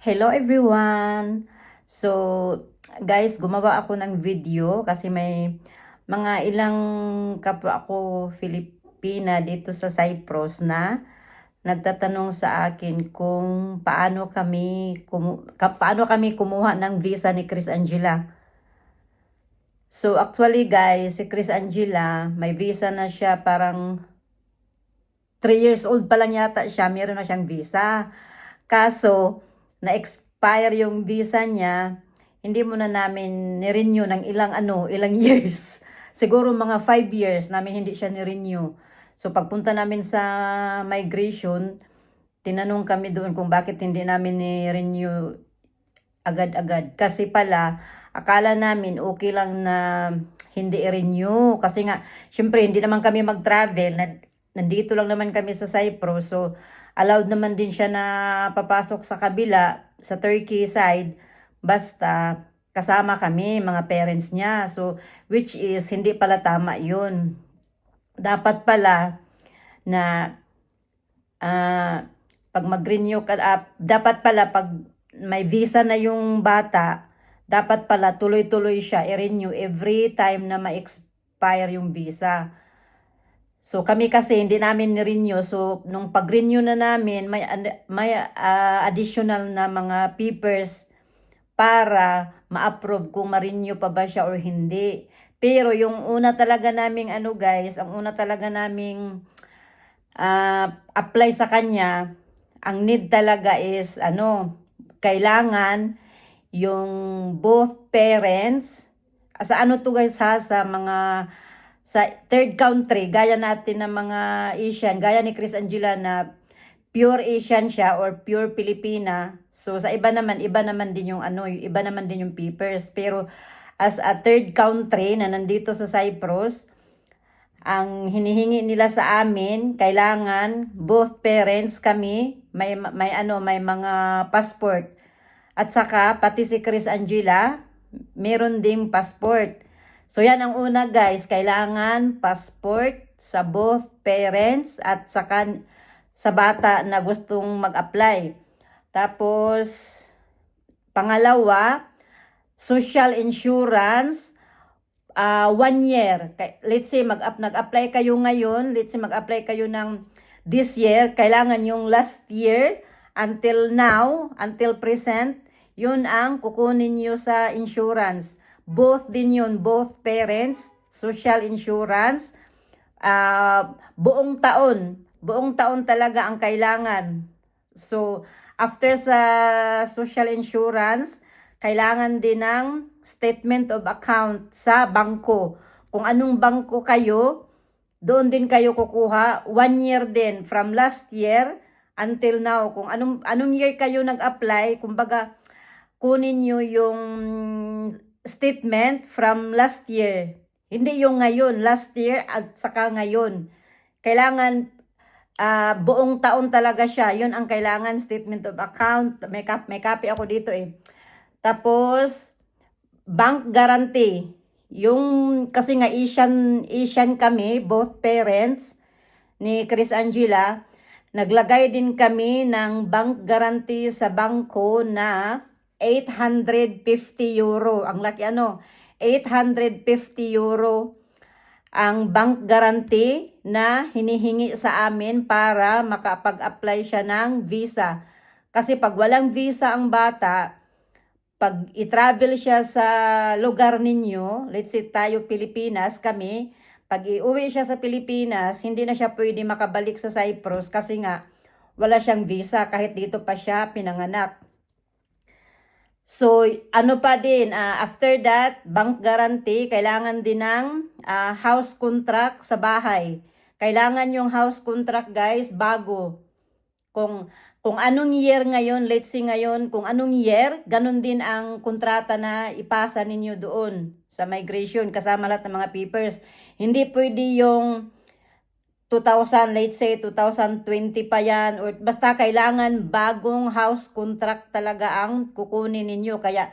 Hello everyone! So, guys, gumawa ako ng video kasi may mga ilang kapwa ako Filipina dito sa Cyprus na nagtatanong sa akin kung paano kami kumu- paano kami kumuha ng visa ni Chris Angela. So actually guys, si Chris Angela, may visa na siya parang 3 years old pa lang yata siya, meron na siyang visa. Kaso, na-expire yung visa niya, hindi mo na namin ni-renew ng ilang ano, ilang years. Siguro mga 5 years namin hindi siya ni-renew. So pagpunta namin sa migration, tinanong kami doon kung bakit hindi namin ni-renew agad-agad. Kasi pala, akala namin okay lang na hindi i-renew. Kasi nga, syempre hindi naman kami mag-travel. Nan- Nandito lang naman kami sa Cyprus. So, allowed naman din siya na papasok sa kabila, sa Turkey side, basta kasama kami, mga parents niya. So, which is, hindi pala tama yun. Dapat pala na ah pag mag-renew ka, ah, dapat pala pag may visa na yung bata, dapat pala tuloy-tuloy siya i-renew every time na ma-expire yung visa. So kami kasi hindi namin ni-renew. So nung pag-renew na namin, may may ah, additional na mga papers para ma-approve kung ma-renew pa ba siya or hindi. Pero yung una talaga naming ano guys, ang una talaga naming ah, apply sa kanya, ang need talaga is ano, kailangan yung both parents sa ano to guys ha sa mga sa third country gaya natin ng mga Asian gaya ni Chris Angela na pure Asian siya or pure Filipina so sa iba naman iba naman din yung ano iba naman din yung papers pero as a third country na nandito sa Cyprus ang hinihingi nila sa amin, kailangan both parents kami may may ano, may mga passport. At saka pati si Chris Angela, meron ding passport. So yan ang una guys, kailangan passport sa both parents at saka sa bata na gustong mag-apply. Tapos pangalawa, social insurance ah one year. Let's say mag nag-apply kayo ngayon, let's say mag-apply kayo ng this year, kailangan yung last year until now, until present, yun ang kukunin niyo sa insurance. Both din yun, both parents, social insurance, ah buong taon, buong taon talaga ang kailangan. So, after sa social insurance, kailangan din ng statement of account sa bangko. Kung anong bangko kayo, doon din kayo kukuha. One year din, from last year until now. Kung anong, anong year kayo nag-apply, kumbaga, kunin nyo yung statement from last year. Hindi yung ngayon, last year at saka ngayon. Kailangan ah, buong taon talaga siya. Yun ang kailangan, statement of account. May, kap may copy ako dito eh. Tapos, bank guarantee. Yung, kasi nga Asian, Asian kami, both parents ni Chris Angela, naglagay din kami ng bank guarantee sa bangko na 850 euro. Ang laki ano, 850 euro ang bank guarantee na hinihingi sa amin para makapag-apply siya ng visa. Kasi pag walang visa ang bata, pag i-travel siya sa lugar ninyo, let's say tayo Pilipinas, kami, pag iuwi siya sa Pilipinas, hindi na siya pwede makabalik sa Cyprus kasi nga wala siyang visa kahit dito pa siya pinanganak. So, ano pa din, ah, after that, bank guarantee, kailangan din ng ah, house contract sa bahay. Kailangan yung house contract, guys, bago. Kung kung anong year ngayon, let's say ngayon, kung anong year, ganun din ang kontrata na ipasa ninyo doon sa migration kasama lahat ng mga papers. Hindi pwede yung 2000, let's say 2020 pa yan, or basta kailangan bagong house contract talaga ang kukunin ninyo. Kaya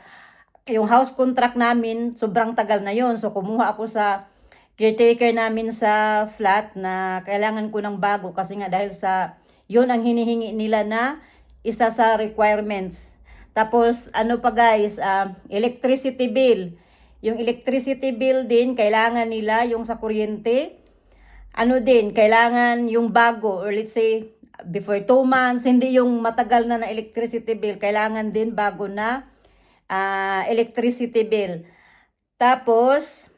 yung house contract namin, sobrang tagal na yon So kumuha ako sa caretaker namin sa flat na kailangan ko ng bago kasi nga dahil sa yun ang hinihingi nila na isa sa requirements. Tapos, ano pa guys, ah, electricity bill. Yung electricity bill din, kailangan nila yung sa kuryente. Ano din, kailangan yung bago, or let's say, before two months, hindi yung matagal na na electricity bill. Kailangan din bago na ah, electricity bill. Tapos,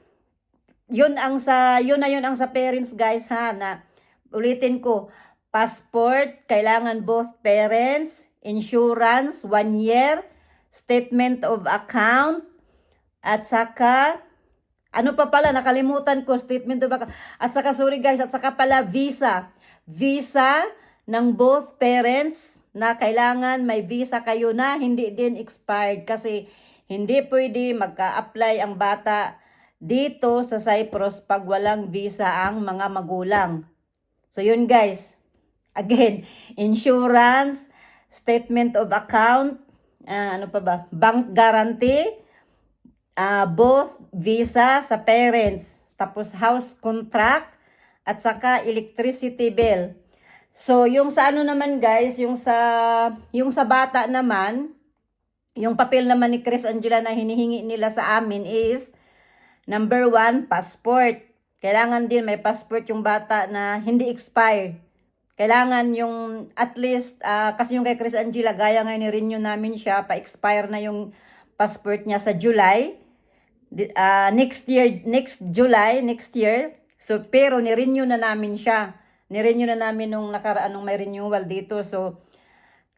yun ang sa yun na yun ang sa parents guys ha na ulitin ko passport kailangan both parents insurance one year statement of account at saka ano pa pala nakalimutan ko statement account at saka sorry guys at saka pala visa visa ng both parents na kailangan may visa kayo na hindi din expired kasi hindi pwede magka-apply ang bata dito sa Cyprus pag walang visa ang mga magulang. So yun guys. Again, insurance, statement of account, ah, ano pa ba? Bank guarantee, ah, both visa sa parents, tapos house contract, at saka electricity bill. So yung sa ano naman guys, yung sa yung sa bata naman, yung papel naman ni Chris Angela na hinihingi nila sa amin is Number one, passport. Kailangan din may passport yung bata na hindi expired. Kailangan yung at least, ah, kasi yung kay Chris Angela, gaya ngayon ni-renew namin siya, pa-expire na yung passport niya sa July. Ah, next year, next July, next year. So, pero ni-renew na namin siya. Ni-renew na namin nung nakaraan nung may renewal dito. So,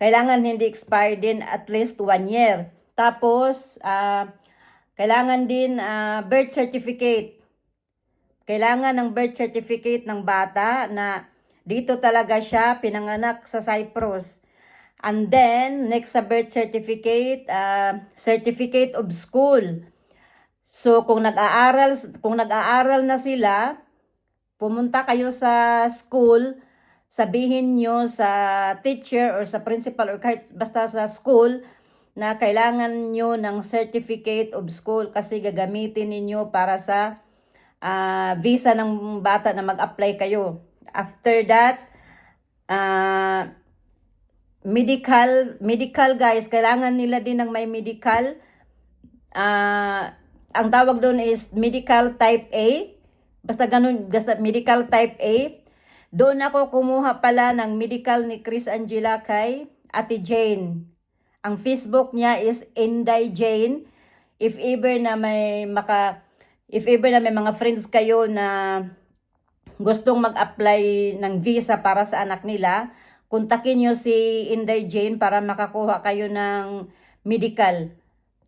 kailangan hindi expire din at least one year. Tapos, ah, kailangan din ah, birth certificate. Kailangan ng birth certificate ng bata na dito talaga siya pinanganak sa Cyprus. And then, next sa birth certificate, ah, certificate of school. So, kung nag-aaral, kung nag-aaral na sila, pumunta kayo sa school, sabihin nyo sa teacher or sa principal or kahit basta sa school na kailangan nyo ng certificate of school kasi gagamitin ninyo para sa ah, visa ng bata na mag-apply kayo. After that, ah, medical, medical guys, kailangan nila din ng may medical. Ah, ang tawag doon is medical type A. Basta ganun, basta medical type A. Doon ako kumuha pala ng medical ni Chris Angela kay Ate Jane. Ang Facebook niya is Inday Jane. If ever na may maka if ever na may mga friends kayo na gustong mag-apply ng visa para sa anak nila, kontakin nyo si Inday Jane para makakuha kayo ng medical.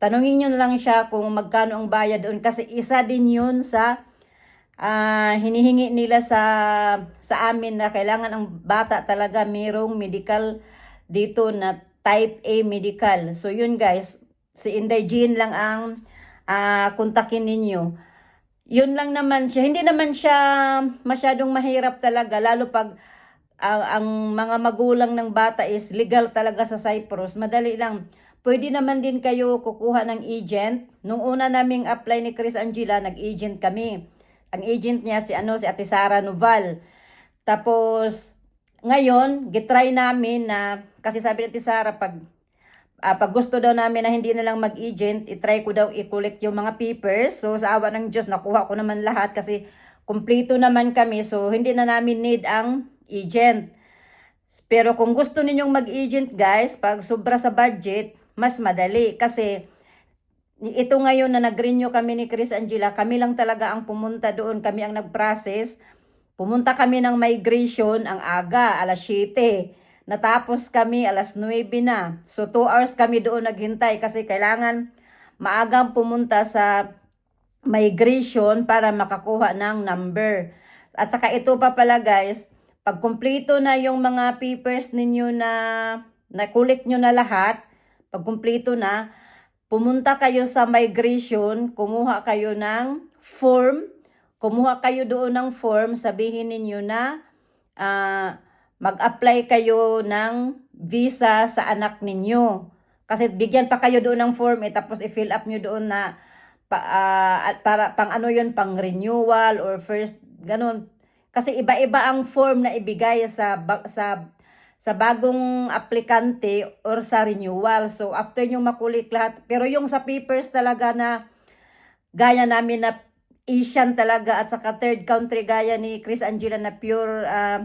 Tanungin nyo na lang siya kung magkano ang bayad doon kasi isa din yun sa ah, hinihingi nila sa sa amin na kailangan ang bata talaga mayroong medical dito na type A medical. So yun guys, si Inday Jean lang ang ah, kontakin ninyo. Yun lang naman siya. Hindi naman siya masyadong mahirap talaga lalo pag ang, ang mga magulang ng bata is legal talaga sa Cyprus. Madali lang. Pwede naman din kayo kukuha ng agent. Nung una naming apply ni Chris Angela, nag-agent kami. Ang agent niya si ano si Ate Sara Noval. Tapos ngayon, gitry namin na kasi sabi ni Ate Sara pag ah, pag gusto daw namin na hindi na lang mag-agent, itry ko daw i-collect yung mga papers. So sa awa ng Diyos, nakuha ko naman lahat kasi kumpleto naman kami. So hindi na namin need ang agent. Pero kung gusto ninyong mag-agent guys, pag sobra sa budget, mas madali. Kasi ito ngayon na nag-renew kami ni Chris Angela, kami lang talaga ang pumunta doon, kami ang nag-process. Pumunta kami ng migration ang aga, alas 7. Natapos kami alas 9 na. So 2 hours kami doon naghintay kasi kailangan maagang pumunta sa migration para makakuha ng number. At saka ito pa pala guys, pag kumpleto na yung mga papers ninyo na nakulit nyo na lahat, pag kumpleto na, pumunta kayo sa migration, kumuha kayo ng form, kumuha kayo doon ng form, sabihin ninyo na ah, mag-apply kayo ng visa sa anak ninyo. Kasi bigyan pa kayo doon ng form eh, tapos i-fill up nyo doon na pa, at para pang ano yun, pang renewal or first, ganun. Kasi iba-iba ang form na ibigay sa sa sa bagong aplikante or sa renewal. So, after nyo makulik lahat, pero yung sa papers talaga na gaya namin na Asian talaga at saka third country gaya ni Chris Angela na pure ah,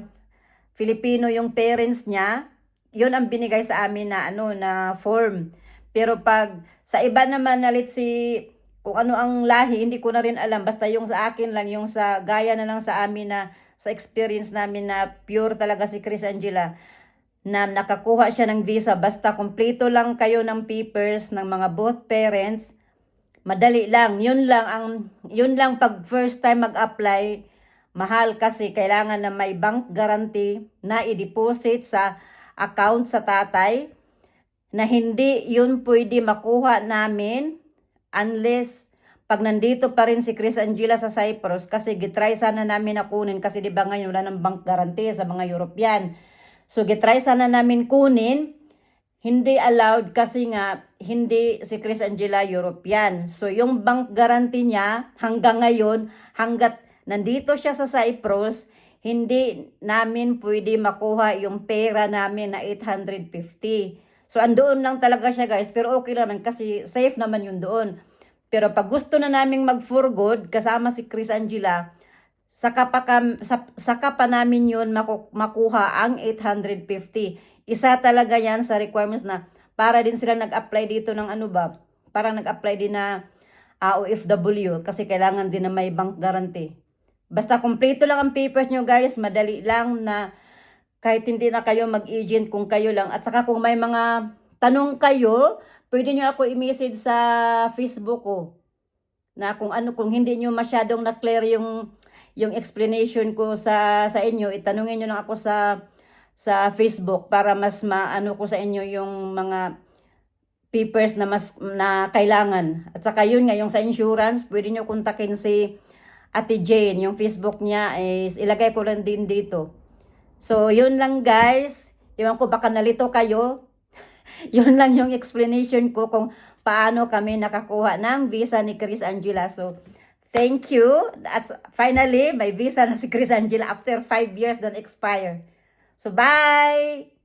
Filipino yung parents niya, yun ang binigay sa amin na ano na form. Pero pag sa iba naman na let's see, kung ano ang lahi, hindi ko na rin alam. Basta yung sa akin lang, yung sa gaya na lang sa amin na sa experience namin na pure talaga si Chris Angela na nakakuha siya ng visa. Basta kompleto lang kayo ng papers ng mga both parents. Madali lang. Yun lang ang yun lang pag first time mag-apply, mahal kasi kailangan na may bank guarantee na i-deposit sa account sa tatay na hindi yun pwede makuha namin unless pag nandito pa rin si Chris Angela sa Cyprus kasi gitry sana namin na kunin kasi di ba ngayon wala ng bank guarantee sa mga European. So gitry sana namin kunin hindi allowed kasi nga hindi si Chris Angela European. So yung bank guarantee niya hanggang ngayon hanggat nandito siya sa Cyprus hindi namin pwede makuha yung pera namin na 850. So andoon lang talaga siya guys pero okay naman kasi safe naman yun doon. Pero pag gusto na naming mag for good kasama si Chris Angela, saka pa, kam, sa- saka pa namin yun maku- makuha ang 850. Isa talaga yan sa requirements na para din sila nag-apply dito ng ano ba, parang nag-apply din na ah, OFW kasi kailangan din na may bank guarantee. Basta kompleto lang ang papers nyo guys, madali lang na kahit hindi na kayo mag-agent kung kayo lang. At saka kung may mga tanong kayo, pwede nyo ako i-message sa Facebook ko. Na kung ano, kung hindi nyo masyadong na-clear yung, yung explanation ko sa, sa inyo, itanungin nyo lang ako sa, sa Facebook para mas maano ko sa inyo yung mga papers na mas na kailangan. At saka yun nga, yung sa insurance, pwede nyo kontakin si Ate Jane. Yung Facebook niya is ilagay ko lang din dito. So, yun lang guys. Iwan ko baka nalito kayo. yun lang yung explanation ko kung paano kami nakakuha ng visa ni Chris Angela. So, thank you. At finally, may visa na si Chris Angela after 5 years then expire. So, bye!